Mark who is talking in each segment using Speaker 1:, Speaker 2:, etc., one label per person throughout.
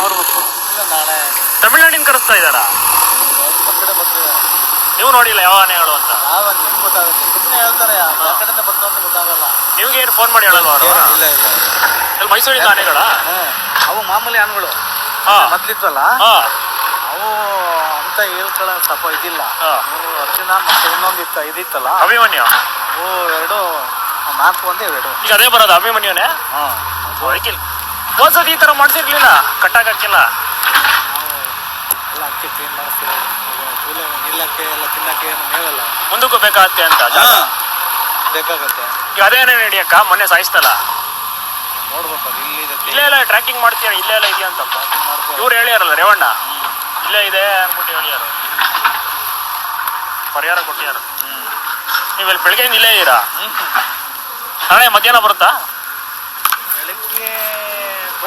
Speaker 1: ನೋಡ್ಬೇಕು ನಾಳೆ
Speaker 2: ತಮಿಳ್ನಾಡಿನ ಕರೆಸ್ತಾ ಇದ್ದಾರಾ?
Speaker 1: ನಮ್ಮ ಕಡೆ ಬರ್ತಾರೆ
Speaker 2: ನೀವು ನೋಡಿಲ್ಲ ಯಾವ ಆನೆಗಳು ಅಂತ.
Speaker 1: ನಾವಾಗ ಹೆಂಗ್ ಗೊತ್ತಾಗುತ್ತೆ ಸುಮ್ಮನೆ ಹೇಳ್ತಾರೆ ಆ ಕಡೆಯಿಂದ ಬರ್ತಾವ ಅಂತ ಗೊತ್ತಾಗಲ್ಲ
Speaker 2: ನಿಮ್ಗೆ ಏನು ಫೋನ್ ಮಾಡಿ ಹೇಳಲ್ವಾ ಅವರು?
Speaker 1: ಇಲ್ಲ ಇಲ್ಲ ಇಲ್ಲಿ.
Speaker 2: ಮೈಸೂರಿಂದ ಆನೆಗಳ.
Speaker 1: ಅವು ಮಾಮೂಲಿ ಆನೆಗಳು.
Speaker 2: ಹಾ.
Speaker 1: ಮೊದ್ಲಿದ್ವಲ್ಲ?
Speaker 2: ಹಾ.
Speaker 1: ಅವು ಅಂತ ಹೇಳ್ಕೊಳ್ಳೋ ಸ್ವಲ್ಪ ಇದಿಲ್ಲ.
Speaker 2: ಹಾ.
Speaker 1: ಅವು ಅರ್ಜುನ ಮತ್ತೆ ಇನ್ನೊಂದು ಇತ್ತ ಇದಿತ್ತಲ್ಲ?
Speaker 2: ಅಭಿಮನ್ಯು?
Speaker 1: ಅವು ಎರಡು ನಾಲ್ಕು ಒಂದೇ ಎರಡು.
Speaker 2: ಈಗ ಅದೇ ಬರೋದು ಅಭಿಮನ್ಯುನೇ?
Speaker 1: ಹಾ.
Speaker 2: ಅದಕ್ಕಿಲ್ಲ ಹೋದ್ಸತಿ ಈ ತರ ಮಾಡಿಸಿರ್ಲಿಲ್ಲ. ಕಟ್ಟಾಕಿಲ್ಲ
Speaker 1: ಎಲ್ಲ ಅಕ್ಕಿ ಕ್ಲೀನ್ ಮಾಡಿಸ್ತೀವಿ ಕೂಲೆ ನಿಲ್ಲಕ್ಕೆ ಎಲ್ಲ ತಿನ್ನಕ್ಕೆ ಏನು ಮೇವಲ್ಲ
Speaker 2: ಮುಂದಕ್ಕೂ ಬೇಕಾಗತ್ತೆ ಅಂತ.
Speaker 1: ಬೇಕಾಗತ್ತೆ.
Speaker 2: ಈಗ ಅದೇನೇ ನಡಿಯಕ್ಕ ಮೊನ್ನೆ ಸಾಯಿಸ್ತಲ್ಲ.
Speaker 1: ನೋಡ್ಬೇಕು ಅದು
Speaker 2: ಇಲ್ಲೇ ಇಲ್ಲ ಟ್ರ್ಯಾಕಿಂಗ್ ಮಾಡ್ತೀಯ? ಇಲ್ಲೇ ಎಲ್ಲ ಇದೆಯಾ ಅಂತಪ್ಪ. ಇವ್ರು ಹೇಳ್ಯಾರಲ್ಲ ರೇವಣ್ಣ. ಇಲ್ಲೇ ಇದೆ ಅನ್ಬಿಟ್ಟು ಹೇಳ್ಯಾರು. ಪರಿಹಾರ ಕೊಟ್ಟಿಯಾರ. ನೀವು ಇಲ್ಲಿ ಬೆಳಗ್ಗೆ ಇಲ್ಲೇ ಇದ್ದೀರಾ? ನಾಳೆ ಮಧ್ಯಾಹ್ನ ಬರುತ್ತಾ?
Speaker 1: ಬೆಳಿಗ್ಗೆ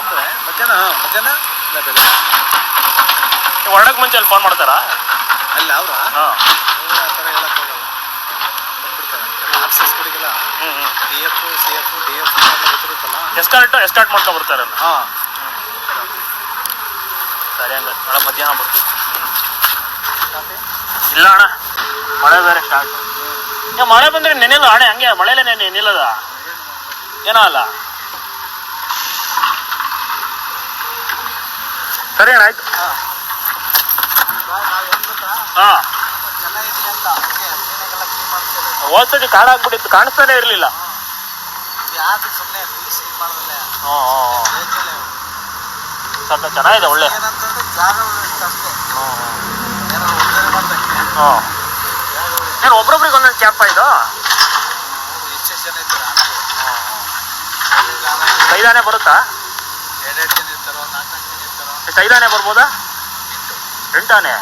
Speaker 1: ಬಂದ್ರೆ ಮಧ್ಯಾಹ್ನ ಹಾ, ಮಧ್ಯಾಹ್ನ ಇಲ್ಲ ಬೆಳಿಗ್ಗೆ
Speaker 2: ನೀವು ಹೊರಡಕ್ ಮುಂಚೆ ಅಲ್ಲಿ ಫೋನ್ ಮಾಡ್ತಾರಾ?
Speaker 1: ಅಲ್ಲ ಅವರಾ?
Speaker 2: ಹಾಂ.
Speaker 1: ಆ ಥರ ಹೇಳಕ್ ಹೋಗಲ್ಲ. ಬಂದ್ಬಿಡ್ತಾರೆ. ಎಲ್ಲ ಆಫೀಸಸ್ಗಳಿಗೆಲ್ಲ
Speaker 2: ಹ್ಞೂ ಹ್ಞೂ
Speaker 1: D F C F D F ಎಲ್ಲ ಗೊತ್ತಿರುತ್ತಲ್ಲ
Speaker 2: ಎಸ್ಕಾರ್ಟ್ ಎಸ್ಕಾರ್ಟ್ ಮಾಡ್ಕೊಂಡು ಬರ್ತಾರೆ.
Speaker 1: ಹಾಂ.
Speaker 2: ಸರಿ ಹಂಗ ನಾಳೆ ಮಧ್ಯಾಹ್ನ ಬರ್ತೀವಿ. ಇಲ್ಲ ಅಣ್ಣ ಮಳೆ ಬೇರೆ ಸ್ಟಾರ್ಟ್ ಮಳೆ ಬಂದ್ರೆ ನೆನೆಲ್ಲ ಅಣ್ಣ ಹಂಗೆ? ಮಳೆಲೇ ನೆನೆ ನಿಲ್ಲದ ಏನೋ ಅಲ್ಲ? ಸರಿ ಅಣ್ಣ ಆಯ್ತು.
Speaker 1: ಹಾಂ.
Speaker 2: ಹೋದ್ಸತಿ ಕಾಡಾಗ್ಬಿಟ್ಟಿತ್ತು ಕಾಣಿಸ್ತಾನೆ ಇರಲಿಲ್ಲ.
Speaker 1: ಯಾಕೆ ಸುಮ್ಮನೆ ತಿಳಿಸಿ ಇದು ಮಾಡಿದ್ರೆ
Speaker 2: ಹ್ಞೂ ಹ್ಞೂ ಸ್ವಲ್ಪ ಚೆನ್ನಾಗಿದೆ ಒಳ್ಳೆ.
Speaker 1: ಏನಂತಂದ್ರೆ ಅಷ್ಟೇ.
Speaker 2: ಹ್ಞೂ
Speaker 1: ಏನೋ
Speaker 2: ಹ್ಞೂ ಏನು ಒಬ್ರೊಬ್ರಿಗೆ ಒಂದೊಂದು ಕ್ಯಾಪ್ ಇದು?
Speaker 1: ಜನ
Speaker 2: ಐದಾನೆ ಬರುತ್ತಾ?
Speaker 1: ಎರಡೆರಡು ಜನ ಇರ್ತಾರೋ ನಾಲ್ಕು
Speaker 2: ಎಷ್ಟು ಐದಾನೆ ಬರ್ಬೋದಾ?
Speaker 1: ಎಂಟು
Speaker 2: ಎಂಟಾನೆ?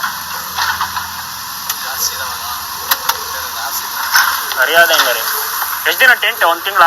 Speaker 2: ಸರಿಯಾದ ಹೆಂಗಾರೆ? ಎಷ್ಟು ದಿನ ಟೆಂಟ್ ಒಂದು ತಿಂಗಳ?